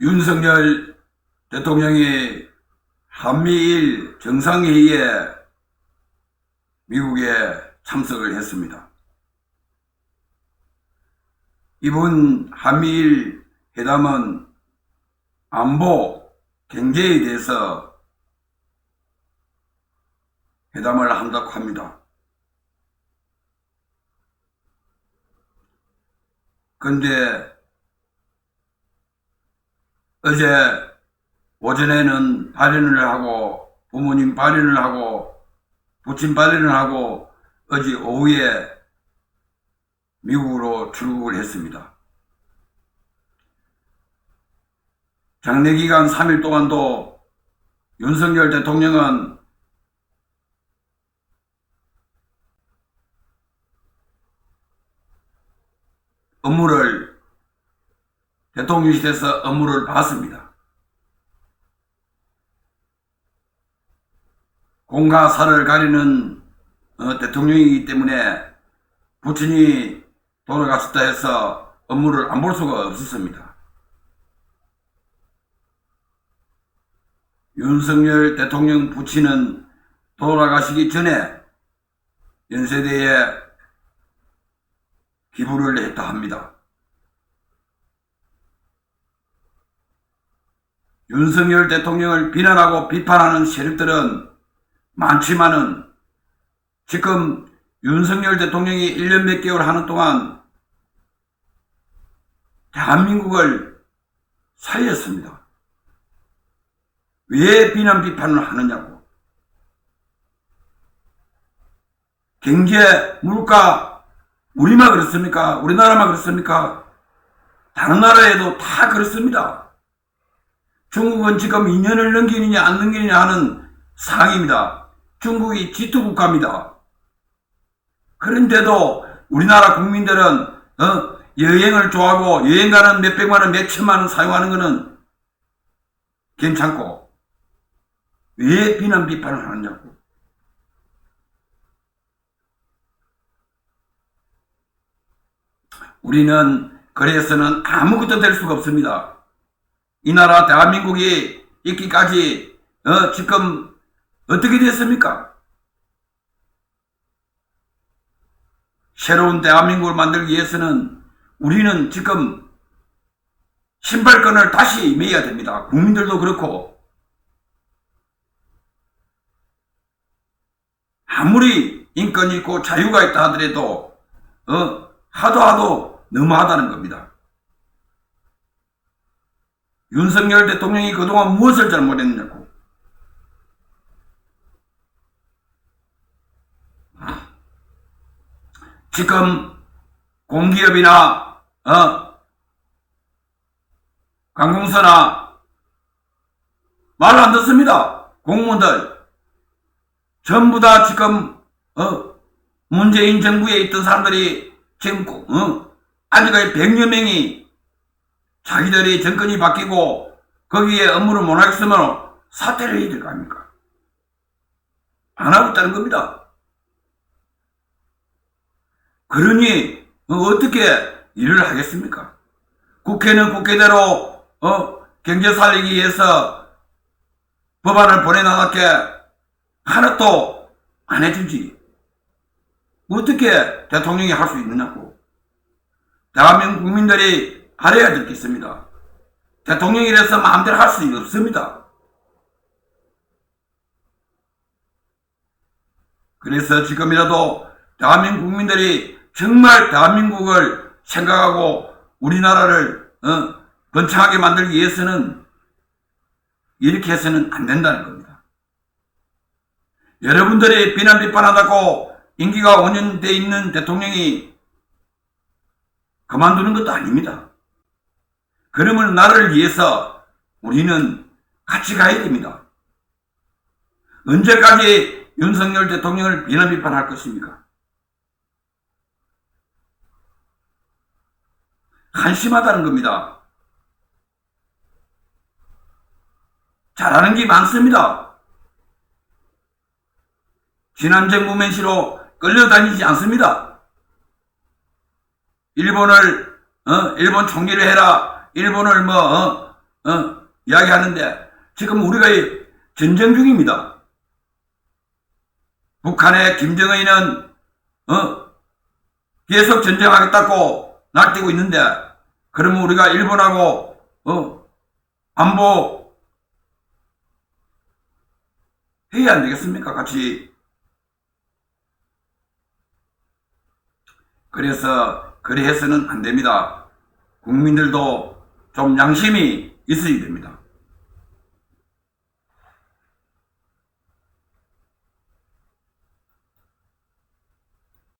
윤석열 대통령이 한미일 정상회의에 미국에 참석을 했습니다. 이번 한미일 회담은 안보, 경제에 대해서 회담을 한다고 합니다. 근데 어제 오전에는 발언을 하고 부모님 발언을 하고 부친 발언을 하고 어제 오후에 미국으로 출국을 했습니다. 장례 기간 3일 동안도 윤석열 대통령은 업무를 대통령실에서 업무를 봤습니다. 공과 사를 가리는 어, 대통령이기 때문에 부친이 돌아갔었다 해서 업무를 안 볼 수가 없었습니다. 윤석열 대통령 부친은 돌아가시기 전에 연세대에 기부를 했다 합니다. 윤석열 대통령을 비난하고 비판하는 세력들은 많지만은 지금 윤석열 대통령이 1년 몇 개월 하는 동안 대한민국을 살렸습니다. 왜 비난 비판을 하느냐고. 경제, 물가, 우리만 그렇습니까? 우리나라만 그렇습니까? 다른 나라에도 다 그렇습니다. 중국은 지금 2년을 넘기느냐 안 넘기느냐 하는 상황입니다. 중국이 지투 국가입니다. 그런데도 우리나라 국민들은 어, 여행을 좋아하고 여행 가는 몇 백만 원, 몇 천만 원 사용하는 것은 괜찮고 왜 비난 비판을 하느냐고. 우리는 그래서는 아무것도 될 수가 없습니다. 이 나라 대한민국이 있기까지 어, 지금 어떻게 됐습니까? 새로운 대한민국을 만들기 위해서는 우리는 지금 신발끈을 다시 매야 됩니다. 국민들도 그렇고 아무리 인권이 있고 자유가 있다 하더라도 어, 하도 하도 너무하다는 겁니다. 윤석열 대통령이 그동안 무엇을 잘못했느냐고. 지금 공기업이나 어, 관공서나 말안 듣습니다. 공무원들 전부 다 지금 어, 문재인 정부에 있던 사람들이 지금 어, 아직까지 100여 명이 자기들이 정권이 바뀌고 거기에 업무를 못 하겠으면 사퇴를 해야 될 거 아닙니까? 안 하고 있다는 겁니다. 그러니 어, 떻게 일을 하겠습니까? 국회는 국회대로 어, 경제 살리기 위해서 법안을 보내나갔게 하나도 안 해주지. 어떻게 대통령이 할 수 있느냐고. 대한민국 국민들이 알아야 듣겠습니다. 대통령이라서 마음대로 할 수 없습니다. 그래서 지금이라도 대한민국 국민들이 정말 대한민국을 생각하고 우리나라를 어, 번창하게 만들기 위해서는 이렇게 해서는 안 된다는 겁니다. 여러분들이 비난 비판하다고 임기가 5년 돼 있는 대통령이 그만두는 것도 아닙니다. 그러면 나를 위해서 우리는 같이 가야 됩니다. 언제까지 윤석열 대통령을 비난 비판할 것입니까? 한심하다는 겁니다. 잘하는 게 많습니다. 지난 정부 men시로 끌려다니지 않습니다. 일본을 어, 일본 총리를 해라. 일본을 뭐 어, 어, 이야기하는데 지금 우리가 이 전쟁 중입니다. 북한의 김정은이는 어, 계속 전쟁하겠다고 날뛰고 있는데 그러면 우리가 일본하고 어, 안보 해야 안 되겠습니까? 같이 그래서 그래 해서는 안 됩니다. 국민들도 좀 양심이 있어야 됩니다.